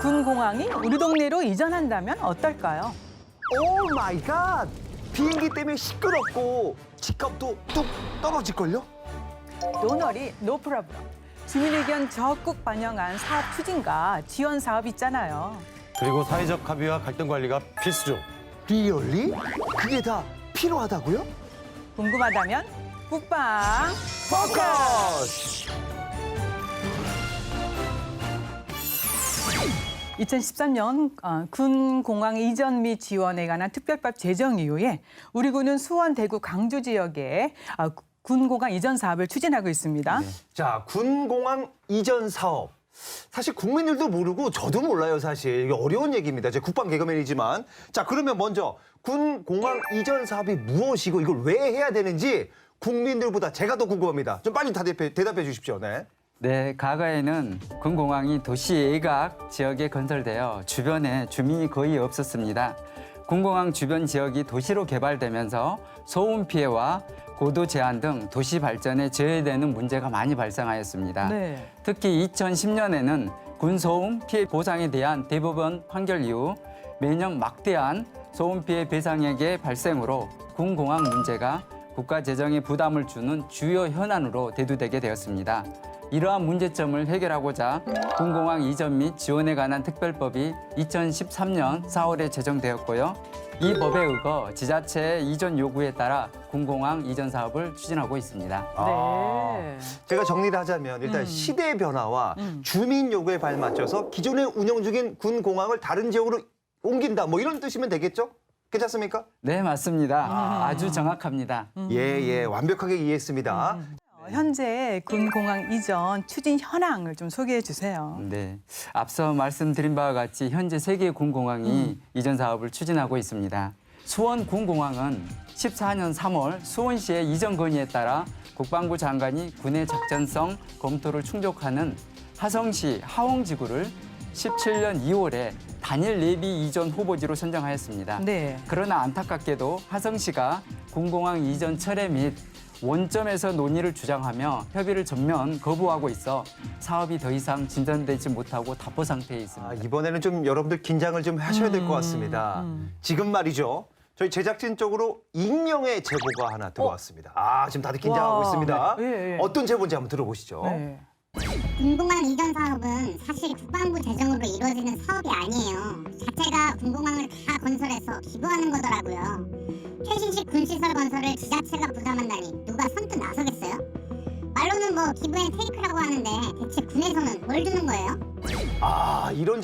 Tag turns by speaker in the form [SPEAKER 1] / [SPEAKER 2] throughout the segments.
[SPEAKER 1] 군 공항이 우리 동네로 이전한다면 어떨까요?
[SPEAKER 2] 오 마이 갓! 비행기 때문에 시끄럽고 집값도 뚝 떨어질걸요?
[SPEAKER 1] 노너리 노프라브럼. 주민 의견 적극 반영한 사업 추진과 지원 사업 있잖아요.
[SPEAKER 3] 그리고 사회적 합의와 갈등 관리가 필수죠.
[SPEAKER 2] 리얼리? 그게 다 필요하다고요?
[SPEAKER 1] 궁금하다면 국방
[SPEAKER 2] 포커스!
[SPEAKER 1] 2013년 어, 군 공항 이전 및 지원에 관한 특별법 제정 이후에 우리 군은 수원, 대구, 광주 지역에 어, 군 공항 이전 사업을 추진하고 있습니다.
[SPEAKER 2] 자, 군 공항 이전 사업. 사실 국민들도 모르고 저도 몰라요, 사실. 이게 어려운 얘기입니다. 제 국방 개그맨이지만. 자, 그러면 먼저 군 공항 이전 사업이 무엇이고 이걸 왜 해야 되는지 국민들보다 제가 더 궁금합니다. 좀 빨리 대답해, 대답해 주십시오. 네.
[SPEAKER 4] 네, 과거에는 군공항이 도시 외곽 지역에 건설되어 주변에 주민이 거의 없었습니다. 군공항 주변 지역이 도시로 개발되면서 소음 피해와 고도 제한 등 도시 발전에 제외되는 문제가 많이 발생하였습니다.
[SPEAKER 1] 네.
[SPEAKER 4] 특히 2010년에는 군소음 피해 보상에 대한 대법원 판결 이후 매년 막대한 소음 피해 배상액의 발생으로 군공항 문제가 국가 재정에 부담을 주는 주요 현안으로 대두되게 되었습니다. 이러한 문제점을 해결하고자 군공항 이전 및 지원에 관한 특별법이 2013년 4월에 제정되었고요. 이 법에 의거 지자체의 이전 요구에 따라 군공항 이전 사업을 추진하고 있습니다.
[SPEAKER 1] 네.
[SPEAKER 2] 제가 정리를 하자면 일단 시대의 변화와 주민 요구에 발맞춰서 기존에 운영 중인 군 공항을 다른 지역으로 옮긴다. 뭐 이런 뜻이면 되겠죠? 괜찮습니까?
[SPEAKER 4] 네, 맞습니다. 아주 정확합니다.
[SPEAKER 2] 예, 예. 완벽하게 이해했습니다.
[SPEAKER 1] 어, 현재 군 공항 이전 추진 현황을 좀 소개해 주세요.
[SPEAKER 4] 네. 앞서 말씀드린 바와 같이 현재 세 개의 군공항이
[SPEAKER 1] 음.
[SPEAKER 4] 이전 사업을 추진하고 있습니다. 수원 군공항은 14년 3월 수원시의 이전 건의에 따라 국방부 장관이 군의 작전성 검토를 충족하는 하성시 하홍지구를 17년 2월에 단일 예비 이전 후보지로 선정하였습니다.
[SPEAKER 1] 네.
[SPEAKER 4] 그러나 안타깝게도 하성시가 군공항 이전 철회 및 원점에서 논의를 주장하며 협의를 전면 거부하고 있어 사업이 더 이상 진전되지 못하고 답보 상태에 있습니다.
[SPEAKER 2] 아, 이번에는 좀 여러분들 긴장을 좀 하셔야 될 것 같습니다. 지금 말이죠. 저희 제작진 쪽으로 익명의 제보가 하나 들어왔습니다. 아, 지금 다들 긴장하고
[SPEAKER 1] 와.
[SPEAKER 2] 있습니다.
[SPEAKER 1] 네. 예, 예.
[SPEAKER 2] 어떤 제보인지 한번 들어보시죠.
[SPEAKER 1] 네.
[SPEAKER 5] 군공항 이전 사업은 사실 국방부 재정으로 이루어지는 사업이 아니에요. 자체가 군공항을 다 건설해서 기부하는 거더라고요. 최신식 군시설 건설을 지자체가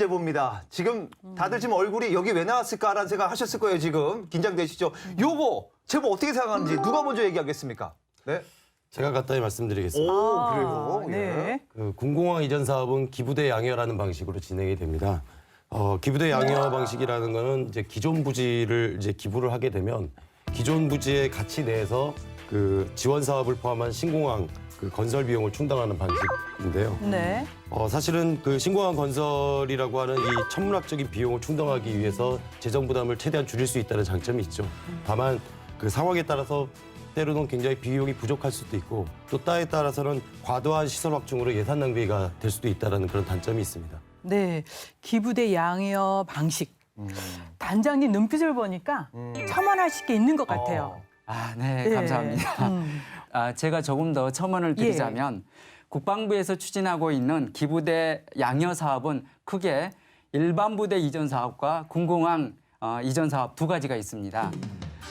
[SPEAKER 2] 제보입니다. 지금 다들 지금 얼굴이 여기 왜 나왔을까라는 생각 하셨을 거예요, 지금. 긴장되시죠? 요거 제보 어떻게 생각하는지 누가 먼저 얘기하겠습니까? 네.
[SPEAKER 3] 제가 간단히 말씀드리겠습니다.
[SPEAKER 2] 오,
[SPEAKER 1] 아,
[SPEAKER 2] 그래요? 예.
[SPEAKER 1] 네.
[SPEAKER 3] 그 군공항 이전 사업은 기부대 양여라는 방식으로 진행이 됩니다. 어, 기부대 양여 방식이라는 거는 이제 기존 부지를 이제 기부를 하게 되면 기존 부지의 가치 내에서 그 지원 사업을 포함한 신공항 그 건설 비용을 충당하는 방식인데요.
[SPEAKER 1] 네.
[SPEAKER 3] 어, 사실은 그 신공항 건설이라고 하는 이 천문학적인 비용을 충당하기 위해서 재정 부담을 최대한 줄일 수 있다는 장점이 있죠. 다만 그 상황에 따라서 때로는 굉장히 비용이 부족할 수도 있고 또 때에 따라서는 과도한 시설 확충으로 예산 낭비가 될 수도 있다는 그런 단점이 있습니다.
[SPEAKER 1] 네. 기부대 양여 방식.
[SPEAKER 2] 음.
[SPEAKER 1] 단장님 눈빛을 보니까 첨언하실 게 있는 것 같아요.
[SPEAKER 4] 아, 네,
[SPEAKER 1] 네.
[SPEAKER 4] 감사합니다.
[SPEAKER 1] 음.
[SPEAKER 4] 아, 제가 조금 더 첨언을 드리자면 국방부에서 추진하고 있는 기부대 양여 사업은 크게 일반 부대 이전 사업과 군공항 어, 이전 사업 두 가지가 있습니다.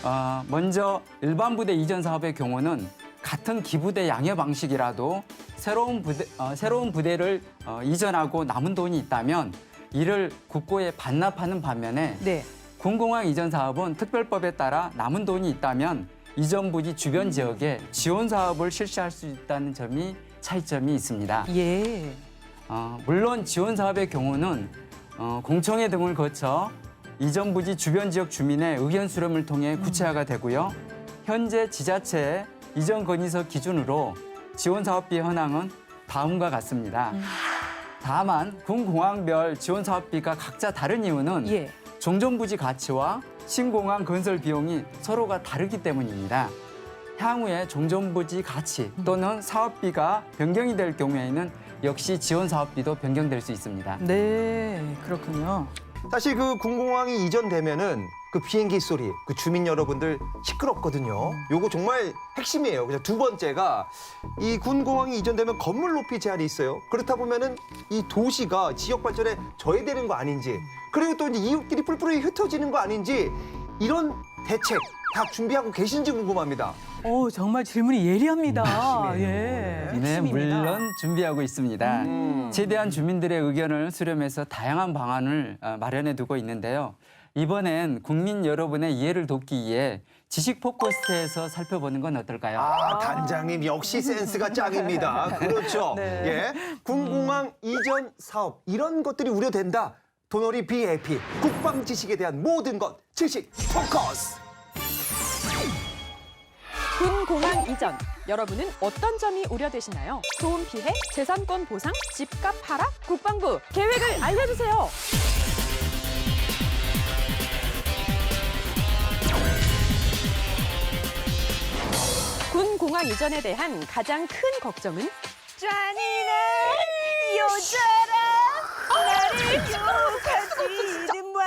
[SPEAKER 4] 어, 먼저 일반 부대 이전 사업의 경우는 같은 기부대 양여 방식이라도 새로운 부대 어, 새로운 부대를 어, 이전하고 남은 돈이 있다면 이를 국고에 반납하는 반면에
[SPEAKER 1] 네.
[SPEAKER 4] 군공항 이전 사업은 특별법에 따라 남은 돈이 있다면 이전 부지 주변 지역에 지원 사업을 실시할 수 있다는 점이 차이점이 있습니다.
[SPEAKER 1] 예.
[SPEAKER 4] 어, 물론 지원 사업의 경우는 어, 공청회 등을 거쳐 이전 부지 주변 지역 주민의 의견 수렴을 통해 구체화가 되고요. 현재 지자체의 이전 건의서 기준으로 지원 사업비 현황은 다음과 같습니다. 다만 군 공항별 지원 사업비가 각자 다른 이유는
[SPEAKER 1] 예.
[SPEAKER 4] 종전 부지 가치와 신공항 건설 비용이 서로가 다르기 때문입니다. 향후에 종전부지 가치 또는 사업비가 변경이 될 경우에는 역시 지원 사업비도 변경될 수 있습니다.
[SPEAKER 1] 네, 그렇군요.
[SPEAKER 2] 사실 그 군공항이 이전되면은 그 비행기 소리, 그 주민 여러분들 시끄럽거든요. 요거 정말 핵심이에요. 그냥 두 번째가 이 군공항이 이전되면 건물 높이 제한이 있어요. 그렇다 보면은 이 도시가 지역 발전에 저해되는 거 아닌지, 그리고 또 이제 이웃끼리 뿔뿔이 흩어지는 거 아닌지 이런 대책 다 준비하고 계신지 궁금합니다.
[SPEAKER 1] 오, 정말 질문이 예리합니다.
[SPEAKER 2] 핵심이에요.
[SPEAKER 1] 예,
[SPEAKER 4] 네,
[SPEAKER 1] 핵심입니다.
[SPEAKER 4] 물론 준비하고 있습니다.
[SPEAKER 2] 음.
[SPEAKER 4] 최대한 주민들의 의견을 수렴해서 다양한 방안을 어, 마련해 두고 있는데요. 이번엔 국민 여러분의 이해를 돕기 위해 지식 포커스에서 살펴보는 건 어떨까요?
[SPEAKER 2] 아, 단장님 역시 센스가 짱입니다. 그렇죠.
[SPEAKER 1] 네.
[SPEAKER 2] 예. 군공항 이전 사업 이런 것들이 우려된다. 도너리 BAP 국방 지식에 대한 모든 것 지식 포커스.
[SPEAKER 6] 군 공항 이전 여러분은 어떤 점이 우려되시나요? 소음 피해, 재산권 보상, 집값 하락, 국방부 계획을 알려주세요. 군 공항 이전에 대한 가장 큰 걱정은? 짠이나 여자라! 나를 욕하지는 마.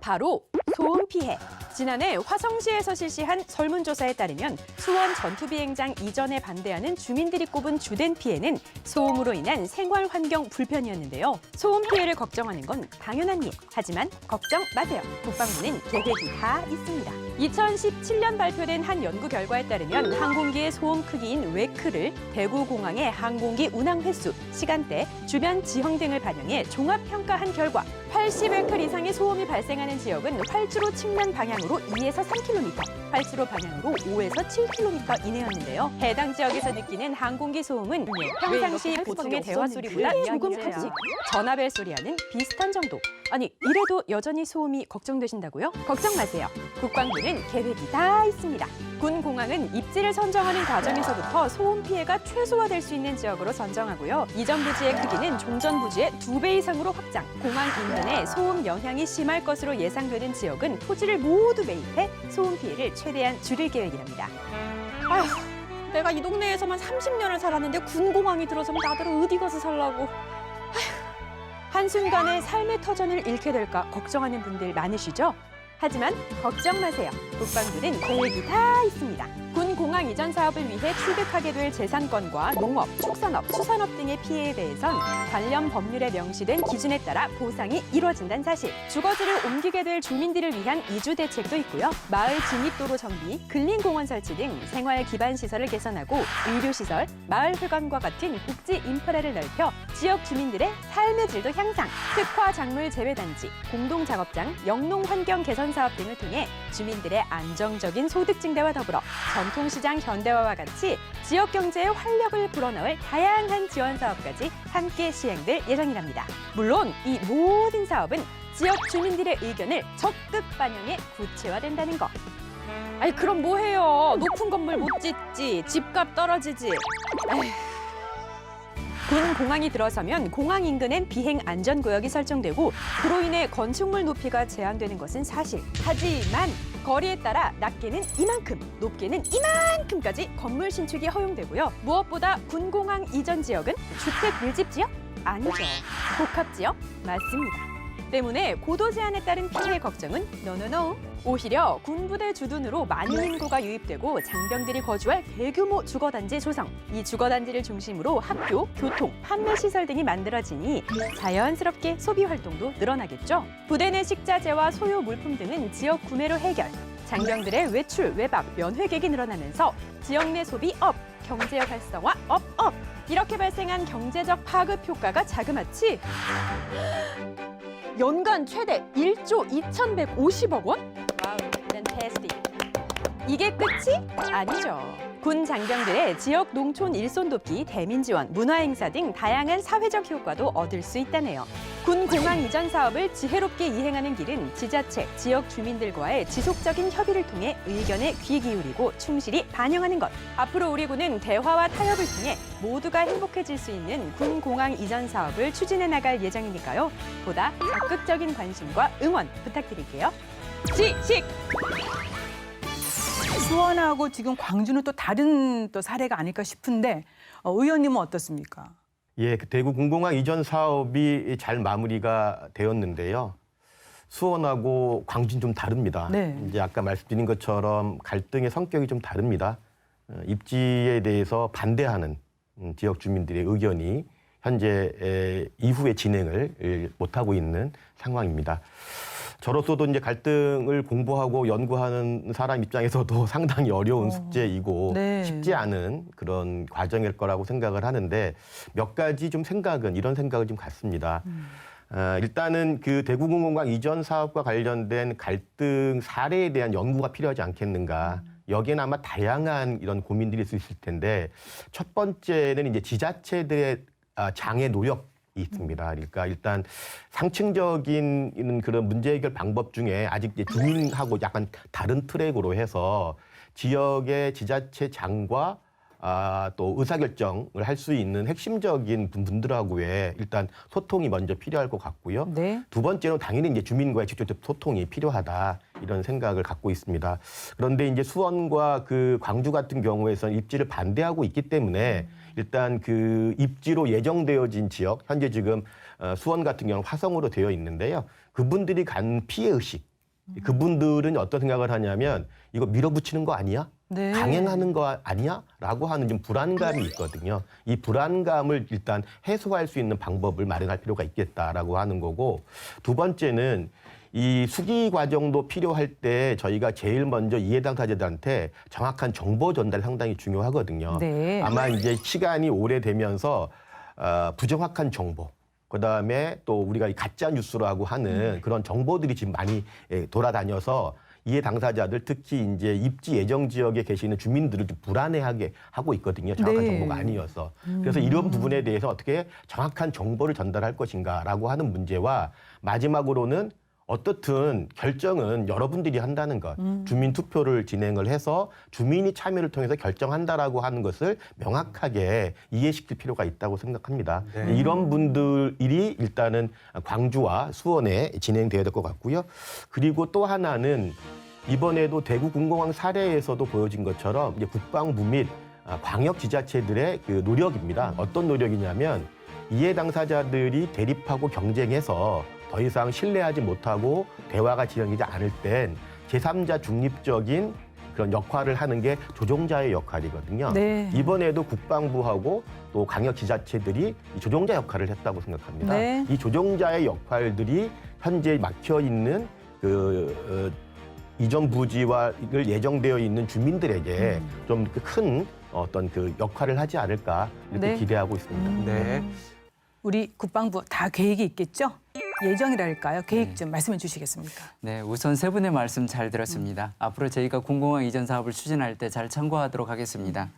[SPEAKER 6] 바로 소음 피해. 지난해 화성시에서 실시한 설문조사에 따르면 수원 전투비행장 이전에 반대하는 주민들이 꼽은 주된 피해는 소음으로 인한 생활 환경 불편이었는데요. 소음 피해를 걱정하는 건 당연한 일. 하지만 걱정 마세요. 국방부는 계획이 다 있습니다. 2017년 발표된 한 연구 결과에 따르면 항공기의 소음 크기인 웨크를 대구공항의 항공기 운항 횟수, 시간대, 주변 지형 등을 반영해 종합 평가한 결과 80웨클 이상의 소음이 발생하는 지역은 활주로 측면 방향으로 2에서 3km, 활주로 방향으로 5에서 7km 이내였는데요. 해당 지역에서 느끼는 항공기 소음은 평상시 보통의 대화 소리보다 조금 크지 전화벨 소리와는 비슷한 정도. 아니 이래도 여전히 소음이 걱정되신다고요? 걱정 마세요. 국방부는 계획이 다 있습니다. 군 공항은 입지를 선정하는 과정에서부터 소음 피해가 최소화될 수 있는 지역으로 선정하고요. 이전 부지의 크기는 종전 부지의 두 배 이상으로 확장. 공항 인근에 소음 영향이 심할 것으로 예상되는 지역은 토지를 모두 매입해 소음 피해를 최대한 줄일 계획이랍니다. 아휴, 내가 이 동네에서만 30년을 살았는데 군 공항이 들어서면 나들 어디 가서 살라고. 한순간에 삶의 터전을 잃게 될까 걱정하는 분들 많으시죠? 하지만 걱정 마세요. 국방부는 계획이 다 있습니다. 군 공항 이전 사업을 위해 취득하게 될 재산권과 농업, 축산업, 수산업 등의 피해에 대해선 관련 법률에 명시된 기준에 따라 보상이 이루어진다는 사실. 주거지를 옮기게 될 주민들을 위한 이주 대책도 있고요. 마을 진입도로 정비, 근린공원 설치 등 생활 기반 시설을 개선하고 의료시설, 마을 회관과 같은 복지 인프라를 넓혀 지역 주민들의 삶의 질도 향상, 특화 작물 재배 단지, 공동 작업장, 영농 환경 개선 사업 등을 통해 주민들의 안정적인 소득 증대와 더불어 전통 시장 현대화와 같이 지역 경제에 활력을 불어넣을 다양한 지원 사업까지 함께 시행될 예정이랍니다. 물론 이 모든 사업은 지역 주민들의 의견을 적극 반영해 구체화된다는 것. 아니 그럼 뭐 해요? 높은 건물 못 짓지, 집값 떨어지지. 에휴. 군 공항이 들어서면 공항 인근엔 비행 안전 구역이 설정되고 그로 인해 건축물 높이가 제한되는 것은 사실. 하지만 거리에 따라 낮게는 이만큼, 높게는 이만큼까지 건물 신축이 허용되고요. 무엇보다 군 공항 이전 지역은 주택 밀집 지역 아니죠. 복합 지역 맞습니다. 때문에 고도 제한에 따른 피해 걱정은 노노노. 오히려 군부대 주둔으로 많은 인구가 유입되고 장병들이 거주할 대규모 주거단지 조성. 이 주거단지를 중심으로 학교, 교통, 판매 시설 등이 만들어지니 자연스럽게 소비 활동도 늘어나겠죠. 부대 내 식자재와 소요 물품 등은 지역 구매로 해결. 장병들의 외출, 외박, 면회객이 늘어나면서 지역 내 소비 업, 경제역 활성화 업, 업. 이렇게 발생한 경제적 파급 효과가 자그마치 연간 최대 1조 2,150억 원? 와우, 팬테스틱. 이게 끝이 아니죠. 군 장병들의 지역 농촌 일손 돕기, 대민 지원, 문화 행사 등 다양한 사회적 효과도 얻을 수 있다네요. 군 공항 이전 사업을 지혜롭게 이행하는 길은 지자체, 지역 주민들과의 지속적인 협의를 통해 의견에 귀 기울이고 충실히 반영하는 것. 앞으로 우리 군은 대화와 타협을 통해 모두가 행복해질 수 있는 군 공항 이전 사업을 추진해 나갈 예정이니까요. 보다 적극적인 관심과 응원 부탁드릴게요. 지식
[SPEAKER 1] 수원하고 지금 광주는 또 다른 또 사례가 아닐까 싶은데 어, 의원님은 어떻습니까?
[SPEAKER 7] 예, 그 대구 공공항 이전 사업이 잘 마무리가 되었는데요. 수원하고 광주는 좀 다릅니다.
[SPEAKER 1] 네.
[SPEAKER 7] 이제 아까 말씀드린 것처럼 갈등의 성격이 좀 다릅니다. 어, 입지에 대해서 반대하는 음, 지역 주민들의 의견이 현재 에, 이후의 진행을 에, 못하고 있는 상황입니다. 저로서도 이제 갈등을 공부하고 연구하는 사람 입장에서도 상당히 어려운 숙제이고
[SPEAKER 1] 네.
[SPEAKER 7] 쉽지 않은 그런 과정일 거라고 생각을 하는데 몇 가지 좀 생각은 이런 생각을 좀 갖습니다. 어, 일단은 그 대구공공항 이전 사업과 관련된 갈등 사례에 대한 연구가 필요하지 않겠는가. 여기에는 아마 다양한 이런 고민들이 있을 텐데 첫 번째는 이제 지자체들의 아, 장애 노력이 있습니다. 그러니까 일단 상층적인 그런 문제 해결 방법 중에 아직 이제 주민하고 약간 다른 트랙으로 해서 지역의 지자체 장과 아, 또 의사결정을 할 수 있는 핵심적인 분- 분들하고의 일단 소통이 먼저 필요할 것 같고요.
[SPEAKER 1] 네.
[SPEAKER 7] 두 번째는 당연히 이제 주민과의 직접적 소통이 필요하다 이런 생각을 갖고 있습니다. 그런데 이제 수원과 그 광주 같은 경우에서는 입지를 반대하고 있기 때문에 일단 그 입지로 예정되어진 지역 현재 지금 어, 수원 같은 경우는 화성으로 되어 있는데요. 그분들이 간 피해 의식 그분들은 어떤 생각을 하냐면 이거 밀어붙이는 거 아니야?
[SPEAKER 1] 네.
[SPEAKER 7] 강행하는 거 아니야? 라고 하는 좀 불안감이 있거든요. 이 불안감을 일단 해소할 수 있는 방법을 마련할 필요가 있겠다라고 하는 거고 두 번째는 이 수기 과정도 필요할 때 저희가 제일 먼저 이해 당사자들한테 정확한 정보 전달이 상당히 중요하거든요.
[SPEAKER 1] 네.
[SPEAKER 7] 아마 이제 시간이 오래되면서 어, 부정확한 정보 그다음에 또 우리가 이 가짜 뉴스라고 하는 그런 정보들이 지금 많이 예, 돌아다녀서 이해 당사자들 특히 이제 입지 예정 지역에 계시는 주민들을 좀 불안해하게 하고 있거든요. 정확한
[SPEAKER 1] 네.
[SPEAKER 7] 정보가 아니어서. 그래서 이런 부분에 대해서 어떻게 정확한 정보를 전달할 것인가라고 하는 문제와 마지막으로는 어떻든 결정은 여러분들이 한다는 것, 주민 투표를 진행을 해서 주민이 참여를 통해서 결정한다라고 하는 것을 명확하게 이해시킬 필요가 있다고 생각합니다.
[SPEAKER 2] 네.
[SPEAKER 7] 이런 분들이 일단은 광주와 수원에 진행돼야 될 것 같고요. 그리고 또 하나는 이번에도 대구 공공항 사례에서도 보여진 것처럼 이제 국방부 및 아, 광역 지자체들의 그 노력입니다. 어떤 노력이냐면 이해 당사자들이 대립하고 경쟁해서 더 이상 신뢰하지 못하고 대화가 진행되지 않을 땐 제3자 중립적인 그런 역할을 하는 게 조종자의 역할이거든요.
[SPEAKER 1] 네.
[SPEAKER 7] 이번에도 국방부하고 또 광역 지자체들이 이 조종자 역할을 했다고 생각합니다.
[SPEAKER 1] 네.
[SPEAKER 7] 이 조종자의 역할들이 현재 막혀 있는 그 어, 이전 부지와 를 예정되어 있는 주민들에게
[SPEAKER 1] 음.
[SPEAKER 7] 좀큰 어떤 그 역할을 하지 않을까 이렇게
[SPEAKER 1] 네.
[SPEAKER 7] 기대하고 있습니다.
[SPEAKER 2] 네.
[SPEAKER 1] 우리 국방부 다 계획이 있겠죠? 예정이랄까요? 계획 좀 말씀해 주시겠습니까?
[SPEAKER 4] 네, 우선 세 분의 말씀 잘 들었습니다. 앞으로 저희가 공공항 이전 사업을 추진할 때 잘 참고하도록 하겠습니다.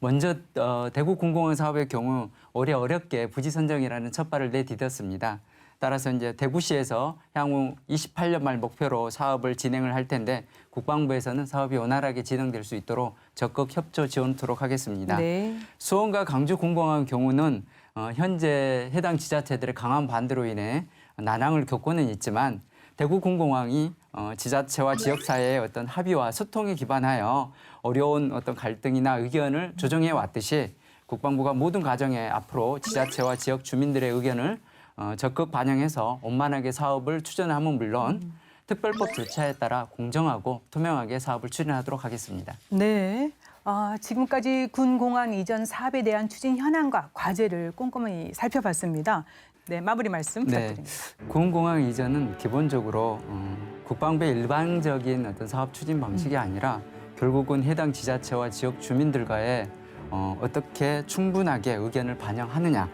[SPEAKER 4] 먼저 어, 대구 공공항 사업의 경우 올해 어렵게 부지 선정이라는 첫 발을 내디뎠습니다. 따라서 이제 대구시에서 향후 28년 말 목표로 사업을 진행을 할 텐데 국방부에서는 사업이 원활하게 진행될 수 있도록 적극 협조 지원토록 하겠습니다.
[SPEAKER 1] 네.
[SPEAKER 4] 수원과 강주 공공항 경우는 어, 현재 해당 지자체들의 강한 반대로 인해 난항을 겪고는 있지만 대구 공공항이 어, 지자체와 지역사회의 어떤 합의와 소통에 기반하여 어려운 어떤 갈등이나 의견을 조정해 왔듯이 국방부가 모든 과정에 앞으로 지자체와 지역 주민들의 의견을 어, 적극 반영해서 원만하게 사업을 추진함은 물론 특별법 절차에 따라 공정하고 투명하게 사업을 추진하도록 하겠습니다.
[SPEAKER 1] 네. 아, 지금까지 군 공항 이전 사업에 대한 추진 현황과 과제를 꼼꼼히 살펴봤습니다. 네, 마무리 말씀 부탁드립니다.
[SPEAKER 4] 군공항 이전은 기본적으로 어, 국방부의 일반적인 어떤 사업 추진 방식이 아니라 결국은 해당 지자체와 지역 주민들과의 어, 어떻게 충분하게 의견을 반영하느냐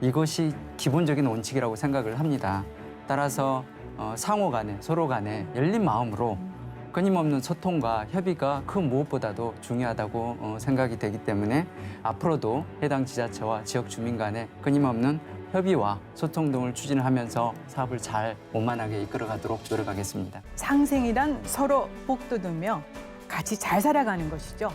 [SPEAKER 4] 이것이 기본적인 원칙이라고 생각을 합니다. 따라서 어, 상호 간에 서로 간에 열린 마음으로 끊임없는 소통과 협의가 그 무엇보다도 중요하다고 어, 생각이 되기 때문에 앞으로도 해당 지자체와 지역 주민 간의 끊임없는 협의와 소통 등을 추진하면서 사업을 잘 원만하게 이끌어가도록 노력하겠습니다.
[SPEAKER 1] 상생이란 서로 복돋우며 같이 잘 살아가는 것이죠.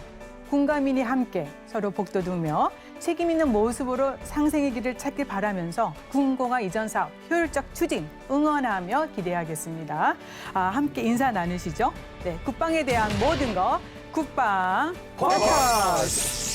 [SPEAKER 1] 군가민이 함께 서로 복돋우며 책임 있는 모습으로 상생의 길을 찾길 바라면서 군공화 이전 사업 효율적 추진 응원하며 기대하겠습니다. 아, 함께 인사 나누시죠. 네, 국방에 대한 모든 것 국방
[SPEAKER 2] 포커스!